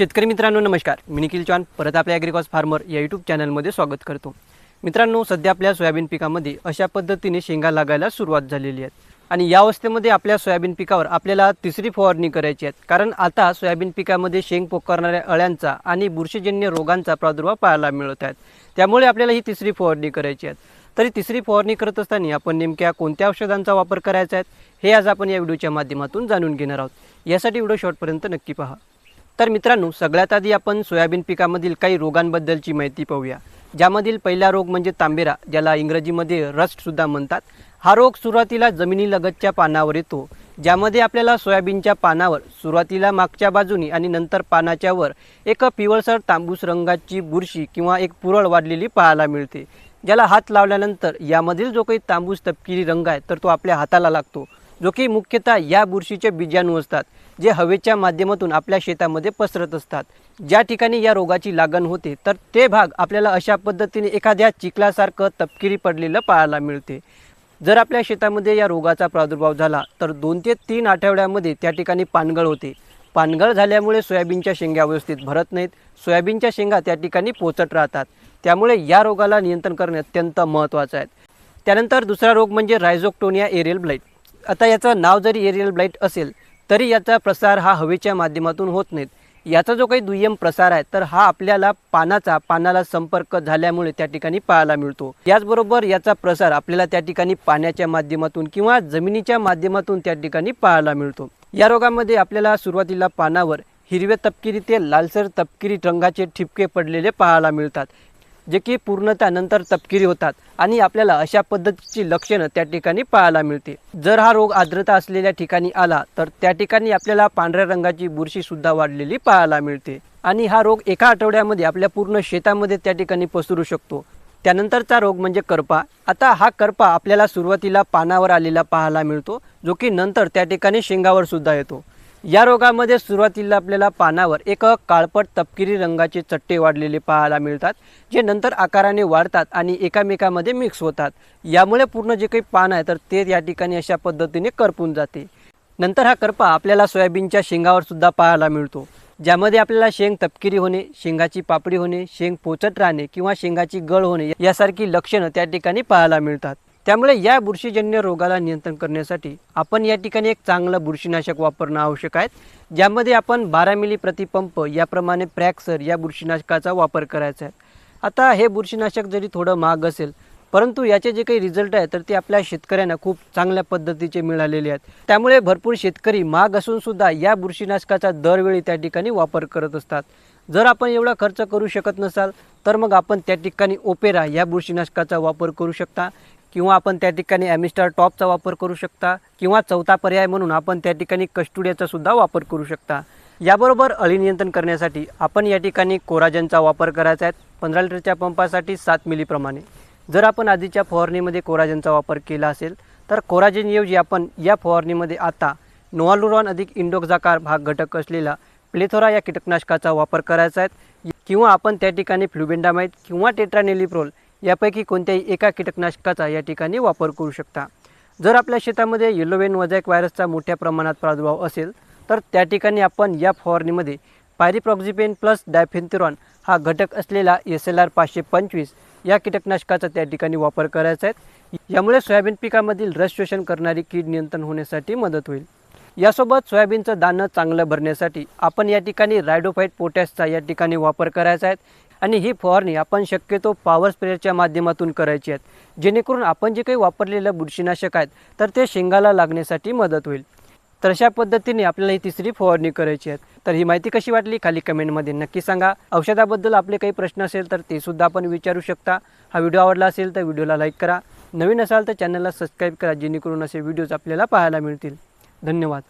शेतकरी मित्रांनो नमस्कार. मी निखिल चौहान परत आपल्या ॲग्रिकॉस फार्मर या यूट्यूब चॅनलमध्ये स्वागत करतो. मित्रांनो सध्या आपल्या सोयाबीन पिकामध्ये अशा पद्धतीने शेंगा लागायला सुरुवात झालेली आहे आणि या अवस्थेमध्ये आपल्या सोयाबीन पिकावर आपल्याला तिसरी फवारणी करायची आहे. कारण आता सोयाबीन पिकामध्ये शेंग पोकारणाऱ्या अळ्यांचा आणि बुरशीजन्य रोगांचा प्रादुर्भाव पाहायला मिळत आहेत त्यामुळे आपल्याला ही तिसरी फवारणी करायची आहे. तरी तिसरी फवारणी करत असताना आपण नेमक्या कोणत्या औषधांचा वापर करायचा आहे हे आज आपण या व्हिडिओच्या माध्यमातून जाणून घेणार आहोत. यासाठी व्हिडिओ शॉर्टपर्यंत नक्की पहा. तर मित्रांनो सगळ्यात आधी आपण सोयाबीन पिकामधील काही रोगांबद्दलची माहिती पाहूया. ज्यामधील पहिला रोग म्हणजे तांबेरा ज्याला इंग्रजीमध्ये रस्टसुद्धा म्हणतात. हा रोग सुरुवातीला जमिनीलगतच्या पानावर येतो ज्यामध्ये आपल्याला सोयाबीनच्या पानावर सुरुवातीला मागच्या बाजूनी आणि नंतर पानाच्या वर एक पिवळसर तांबूस रंगाची बुरशी किंवा एक पुरळ वाढलेली पाहायला मिळते ज्याला हात लावल्यानंतर यामधील जो काही तांबूस तपकिरी रंग आहे तर तो आपल्या हाताला लागतो. जो की मुख्यतः या बुरशीचे बीजाणू असतात जे हवेच्या माध्यमातून आपल्या शेतामध्ये पसरत असतात. ज्या ठिकाणी या रोगाची लागण होते तर ते भाग आपल्याला अशा पद्धतीने एखाद्या चिखलासारखं तपकिरी पडलेलं पाहायला मिळते. जर आपल्या शेतामध्ये या रोगाचा प्रादुर्भाव झाला तर दोन ते तीन आठवड्यामध्ये त्या ठिकाणी पानगळ होते. पानगळ झाल्यामुळे सोयाबीनच्या शेंगा व्यवस्थित भरत नाहीत. सोयाबीनच्या शेंगा त्या ठिकाणी पोचट राहतात. त्यामुळे या रोगाला नियंत्रण करणे अत्यंत महत्त्वाचं आहे. त्यानंतर दुसरा रोग म्हणजे रायझोक्टोनिया एरियल ब्लाईट आता याचं नाव जरी एरियल ब्लाईट असेल तरी याचा प्रसार हा हवेच्या माध्यमातून होत नाहीत. याचा जो काही दुय्यम प्रसार आहे तर हा आपल्याला पानाचा पानाला संपर्क झाल्यामुळे त्या ठिकाणी पाहायला मिळतो. याचबरोबर याचा प्रसार आपल्याला त्या ठिकाणी पाण्याच्या माध्यमातून किंवा जमिनीच्या माध्यमातून त्या ठिकाणी पाहायला मिळतो. या रोगामध्ये आपल्याला सुरुवातीला पानावर हिरव्या तपकिरी ते लालसर तपकिरी रंगाचे ठिपके पडलेले पाहायला मिळतात. जे की पूर्णतः नंतर तपकिरी होतात आणि आपल्याला अशा पद्धतीची लक्षणं त्या ठिकाणी पाहायला मिळते जर हा रोग आर्द्रता असलेल्या ठिकाणी आला तर त्या ठिकाणी आपल्याला पांढऱ्या रंगाची बुरशी सुद्धा वाढलेली पाहायला मिळते. आणि हा रोग एका आठवड्यामध्ये आपल्या पूर्ण शेतामध्ये त्या ठिकाणी पसरू शकतो. त्यानंतरचा रोग म्हणजे करपा. आता हा करपा आपल्याला सुरुवातीला पानावर आलेला पाहायला मिळतो जो की नंतर त्या ठिकाणी शेंगावर सुद्धा येतो. या रोगामध्ये सुरुवातीला आपल्याला पानावर एक काळपट तपकिरी रंगाचे चट्टे वाढलेले पाहायला मिळतात जे नंतर आकाराने वाढतात आणि एकामेकामध्ये मिक्स होतात. यामुळे पूर्ण जे काही पान आहे तर ते या ठिकाणी अशा पद्धतीने करपून जाते. नंतर हा करपा आपल्याला सोयाबीनच्या शेंगावर सुद्धा पाहायला मिळतो ज्यामध्ये आपल्याला शेंग तपकिरी होणे शेंगाची पापडी होणे शेंग पोचट राहणे किंवा शेंगाची गळ होणे यासारखी लक्षणं त्या ठिकाणी पाहायला मिळतात. त्यामुळे या बुरशीजन्य रोगाला नियंत्रण करण्यासाठी आपण या ठिकाणी एक चांगलं बुरशीनाशक वापरणं आवश्यक आहे ज्यामध्ये आपण बारा मिली प्रतिपंप याप्रमाणे प्रॅक्सर या बुरशीनाशकाचा वापर करायचा आहे. आता हे बुरशीनाशक जरी थोडं महाग असेल परंतु याचे जे काही रिझल्ट आहे तर ते आपल्या शेतकऱ्यांना खूप चांगल्या पद्धतीचे मिळालेले आहेत. त्यामुळे भरपूर शेतकरी महाग असूनसुद्धा या बुरशीनाशकाचा दरवेळी त्या ठिकाणी वापर करत असतात. जर आपण एवढा खर्च करू शकत नसाल तर मग आपण त्या ठिकाणी ओपेरा या बुरशीनाशकाचा वापर करू शकता. किंवा आपण त्या ठिकाणी ॲमिस्टार टॉपचा वापर करू शकता किंवा चौथा पर्याय म्हणून आपण त्या ठिकाणी कस्टुडियाचा सुद्धा वापर करू शकता. याबरोबर अळी नियंत्रण करण्यासाठी आपण या ठिकाणी कोराजनचा वापर करायचा आहे. पंधरा लिटरच्या पंपासाठी सात मिलीप्रमाणे जर आपण आधीच्या फवारणीमध्ये कोराजनचा वापर केला असेल तर कोराजनऐवजी आपण या फवारणीमध्ये आता नोवालुरॉन अधिक इंडोक्झाकार भाग घटक असलेला प्लेथोरा या कीटकनाशकाचा वापर करायचा आहे. किंवा आपण त्या ठिकाणी फ्लुबेंडामाईट किंवा टेट्रानेलिप्रोल यापैकी कोणत्याही एका कीटकनाशकाचा या ठिकाणी वापर करू शकता. जर आपल्या शेतामध्ये येलोवेन वजॅक व्हायरसचा मोठ्या प्रमाणात प्रादुर्भाव असेल तर त्या ठिकाणी आपण या फवारणीमध्ये पायरीप्रॉक्झिपेन प्लस डायफेन्थिरॉन हा घटक असलेला एस एल आर पाचशे पंचवीस या कीटकनाशकाचा त्या ठिकाणी वापर करायचा आहे. यामुळे सोयाबीन पिकामधील रस शोषण करणारी कीड नियंत्रण होण्यासाठी मदत होईल. यासोबत सोयाबीनचं दाणं चांगलं भरण्यासाठी आपण या ठिकाणी रायडोफाईट पोटॅशचा या ठिकाणी वापर करायचा आहे. आणि ही फवारणी आपण शक्यतो पॉवर स्प्रेअरच्या माध्यमातून करायची आहेत जेणेकरून आपण जे काही वापरलेलं बुरशीनाशक आहेत तर ते शेंगाला लागण्यासाठी मदत होईल. तर अशा पद्धतीने आपल्याला ही तिसरी फवारणी करायची आहे. तर ही माहिती कशी वाटली खाली कमेंटमध्ये नक्की सांगा. औषधाबद्दल आपले काही प्रश्न असेल तर ते सुद्धा आपण विचारू शकता. हा व्हिडिओ आवडला असेल तर व्हिडिओला लाईक करा. नवीन असाल तर चॅनलला सबस्क्राईब करा जेणेकरून असे व्हिडिओज आपल्याला पाहायला मिळतील. धन्यवाद.